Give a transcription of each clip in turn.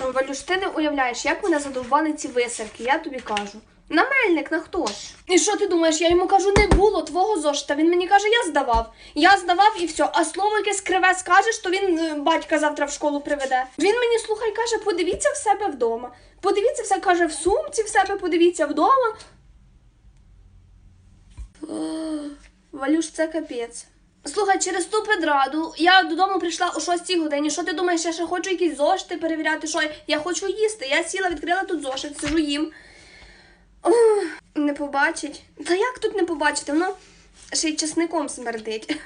Валюш, ти не уявляєш, як мене задовбали ці висерки, я тобі кажу. На мельник, на хто ж? І що ти думаєш? Я йому кажу, не було твого зошита. Він мені каже, я здавав. Я здавав і все. А слово якесь криве скажеш, то він е, батька завтра в школу приведе. Він мені слухай, каже, подивіться в себе вдома. Подивіться все, каже, в сумці в себе, подивіться вдома. Валюш, це капець. Слухай, через ту педраду я додому прийшла о 6 годині. Що ти думаєш, я ще хочу якісь зошити перевіряти? Що я- я хочу їсти. Я сіла, відкрила тут зошит, сижу їм. Ох, не побачить. Та як тут не побачити? Воно ще й часником смердить.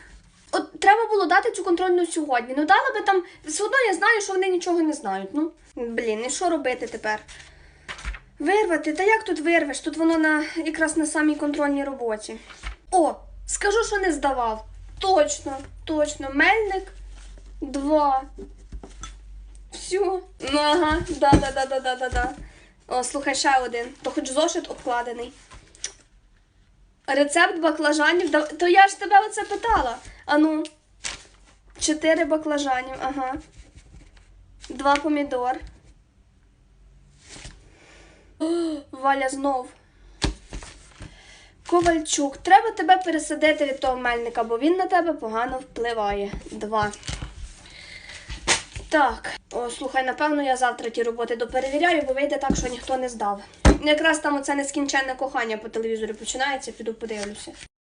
От треба було дати цю контрольну сьогодні. Ну дала би там. Все одно я знаю, що вони нічого не знають. Ну, блін, і що робити тепер? Вирвати? Та як тут вирвеш? Тут воно на якраз на самій контрольній роботі. О, скажу, що не здавав. Точно, точно. Мельник два. Все. Ну ага, да, да, да, да, да, да, да. О, слухай, ще один. То хоч зошит обкладений. Рецепт баклажанів. То я ж тебе оце питала. Ану. Чотири баклажанів, ага. Два помідор. О, Валя знов. Ковальчук, треба тебе пересадити від того мельника, бо він на тебе погано впливає. Два. Так. О, слухай, напевно, я завтра ті роботи доперевіряю, бо вийде так, що ніхто не здав. Якраз там оце нескінченне кохання по телевізору починається, піду подивлюся.